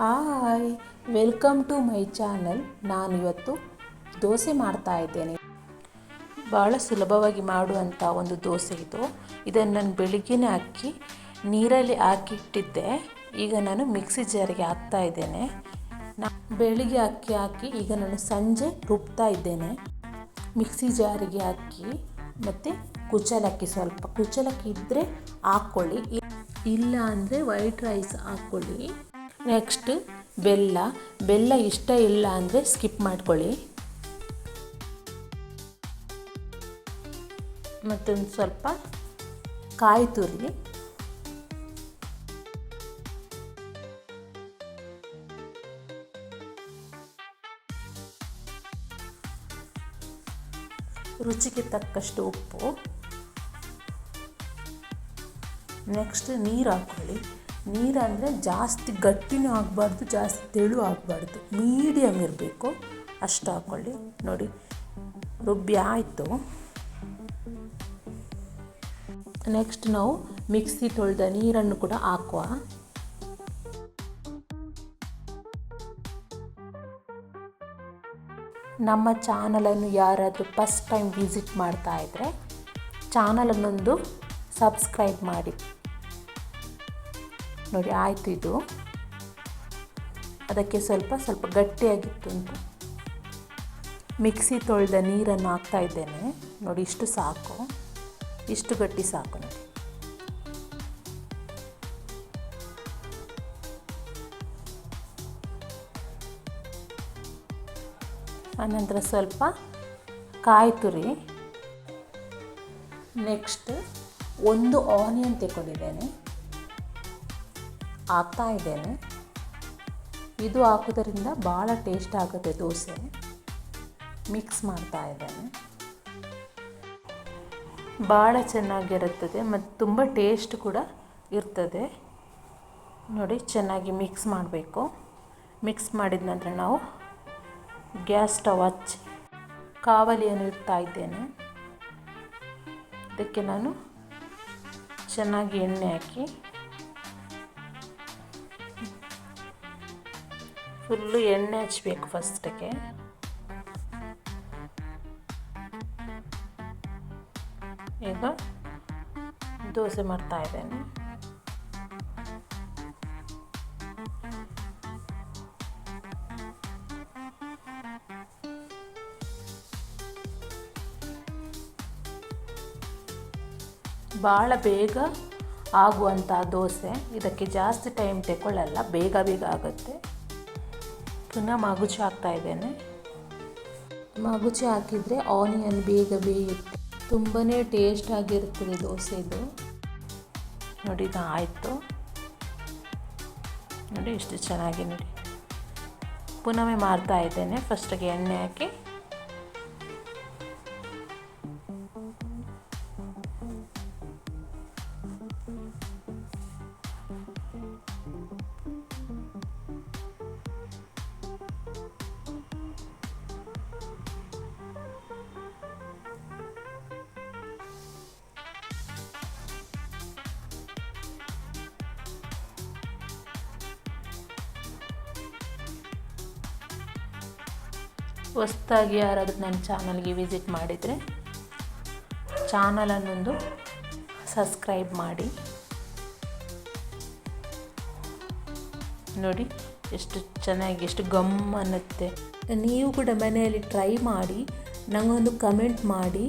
Hi, welcome to my channel. ನಾನು ಇವತ್ತು ದೋಸೆ ಮಾಡ್ತಾ ಇದ್ದೇನೆ. ಭಾಳ ಸುಲಭವಾಗಿ ಮಾಡುವಂಥ ಒಂದು ದೋಸೆ ಇದು. ಇದನ್ನು ನಾನು ಬೆಳಿಗ್ಗೆನೇ ಹಾಕಿ ನೀರಲ್ಲಿ ಹಾಕಿಟ್ಟಿದ್ದೆ. ಈಗ ನಾನು ಮಿಕ್ಸಿ ಜಾರಿಗೆ ಹಾಕ್ತಾ ಇದ್ದೇನೆ. ನಾ ಬೆಳಿಗ್ಗೆ ಅಕ್ಕಿ ಹಾಕಿ, ಈಗ ನಾನು ಸಂಜೆ ರುಬ್ತಾ ಇದ್ದೇನೆ. ಮಿಕ್ಸಿ ಜಾರಿಗೆ ಹಾಕಿ, ಮತ್ತು ಕುಚ್ಚಲಕ್ಕಿ ಸ್ವಲ್ಪ. ಕುಚ್ಚಲಕ್ಕಿ ಇದ್ದರೆ ಹಾಕ್ಕೊಳ್ಳಿ ಇಲ್ಲ ಅಂದರೆ ವೈಟ್ ರೈಸ್ ಹಾಕ್ಕೊಳ್ಳಿ ನೆಕ್ಸ್ಟ್ ಬೆಲ್ಲ. ಬೆಲ್ಲ ಇಷ್ಟ ಇಲ್ಲ ಅಂದರೆ ಸ್ಕಿಪ್ ಮಾಡ್ಕೊಳ್ಳಿ. ಮತ್ತೊಂದು ಸ್ವಲ್ಪ ಕಾಯಿ ತುರಿ. ರುಚಿಗೆ ತಕ್ಕಷ್ಟು ಉಪ್ಪು. ನೆಕ್ಸ್ಟ್ ನೀರು ಹಾಕ್ಕೊಳ್ಳಿ ನೀರು ಅಂದರೆ ಜಾಸ್ತಿ ಗಟ್ಟಿನೂ ಆಗಬಾರ್ದು, ಜಾಸ್ತಿ ತೆಳು ಆಗಬಾರ್ದು. ಮೀಡಿಯಮ್ ಇರಬೇಕು. ಅಷ್ಟು ಹಾಕ್ಕೊಳ್ಳಿ ನೋಡಿ, ರುಬ್ಬಿ ಆಯಿತು. ನೆಕ್ಸ್ಟ್ ನಾವು ಮಿಕ್ಸಿ ತೊಳೆದ ನೀರನ್ನು ಕೂಡ ಹಾಕುವ. ನಮ್ಮ ಚಾನಲನ್ನು ಯಾರಾದರೂ ಫಸ್ಟ್ ಟೈಮ್ ವಿಸಿಟ್ ಮಾಡ್ತಾ ಇದ್ದರೆ ಚಾನಲನ್ನೊಂದು ಸಬ್ಸ್ಕ್ರೈಬ್ ಮಾಡಿ. ನೋಡಿ, ಆಯಿತು ಇದು. ಅದಕ್ಕೆ ಸ್ವಲ್ಪ ಸ್ವಲ್ಪ ಗಟ್ಟಿಯಾಗಿತ್ತು ಅಂತ ಮಿಕ್ಸಿ ತೊಳೆದ ನೀರನ್ನು ಹಾಕ್ತಾ ಇದ್ದೇನೆ. ನೋಡಿ, ಇಷ್ಟು ಸಾಕು. ಇಷ್ಟು ಗಟ್ಟಿ ಸಾಕು ನೋಡಿ. ಆನಂತರ ಸ್ವಲ್ಪ ಕಾಯಿ ತುರಿ. ನೆಕ್ಸ್ಟ್ ಒಂದು ಆನಿಯನ್ ತಗೊಂಡಿದ್ದೇನೆ ಹಾಕ್ತಾ ಇದ್ದೇನೆ. ಇದು ಹಾಕೋದರಿಂದ ಭಾಳ ಟೇಸ್ಟ್ ಆಗುತ್ತೆ ದೋಸೆ. ಮಿಕ್ಸ್ ಮಾಡ್ತಾ ಇದ್ದೇನೆ. ಭಾಳ ಚೆನ್ನಾಗಿರುತ್ತದೆ ಮತ್ತು ತುಂಬ ಟೇಸ್ಟ್ ಕೂಡ ಇರ್ತದೆ. ನೋಡಿ, ಚೆನ್ನಾಗಿ ಮಿಕ್ಸ್ ಮಾಡಬೇಕು. ಮಿಕ್ಸ್ ಮಾಡಿದ ನಂತರ ನಾವು ಗ್ಯಾಸ್ ಸ್ಟವ್ ಹಚ್ಚಿ ಕಾವಲಿಯನ್ನು ಇಡ್ತಾ ಇದ್ದೇನೆ. ಇದಕ್ಕೆ ನಾನು ಚೆನ್ನಾಗಿ ಎಣ್ಣೆ ಹಾಕಿ ಫುಲ್ಲು ಎಣ್ಣೆ ಹಚ್ಚಬೇಕು ಫಸ್ಟಿಗೆ. ಈಗ ದೋಸೆ ಮಾಡ್ತಾ ಇದ್ದೇನೆ. ಭಾಳ ಬೇಗ ಆಗುವಂಥ ದೋಸೆ. ಇದಕ್ಕೆ ಜಾಸ್ತಿ ಟೈಮ್ ತಗೊಳ್ಳಲ್ಲ ಬೇಗ ಬೇಗ ಆಗುತ್ತೆ. ಪುನಃ ಮಗುಚಿ ಹಾಕ್ತಾ ಇದ್ದೇನೆ ಮಗುಚಿ ಹಾಕಿದರೆ ಆನಿಯನ್ ಬೇಗ ಬೇಯುತ್ತೆ. ತುಂಬಾ ಟೇಸ್ಟ್ ಆಗಿರ್ತದೆ ದೋಸೆ ಇದು ನೋಡಿ ಇದು ಆಯಿತು. ನೋಡಿ ಎಷ್ಟು ಚೆನ್ನಾಗಿ ನೋಡಿ. ಪುನಃ ಮಾಡ್ತಾ ಇದ್ದೇನೆ ಫಸ್ಟಿಗೆ ಎಣ್ಣೆ ಹಾಕಿ. ಹೊಸ್ದಾಗಿ ಯಾರಾದರೂ ನನ್ನ ಚಾನಲ್ಗೆ ವಿಸಿಟ್ ಮಾಡಿದರೆ ಚಾನಲನ್ನೊಂದು ಸಬ್ಸ್ಕ್ರೈಬ್ ಮಾಡಿ. ನೋಡಿ, ಎಷ್ಟು ಚೆನ್ನಾಗಿ, ಎಷ್ಟು ಗಮ್ ಅನ್ನುತ್ತೆ. ನೀವು ಕೂಡ ಮನೆಯಲ್ಲಿ ಟ್ರೈ ಮಾಡಿ ನನಗೊಂದು ಕಮೆಂಟ್ ಮಾಡಿ.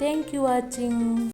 Thank you watching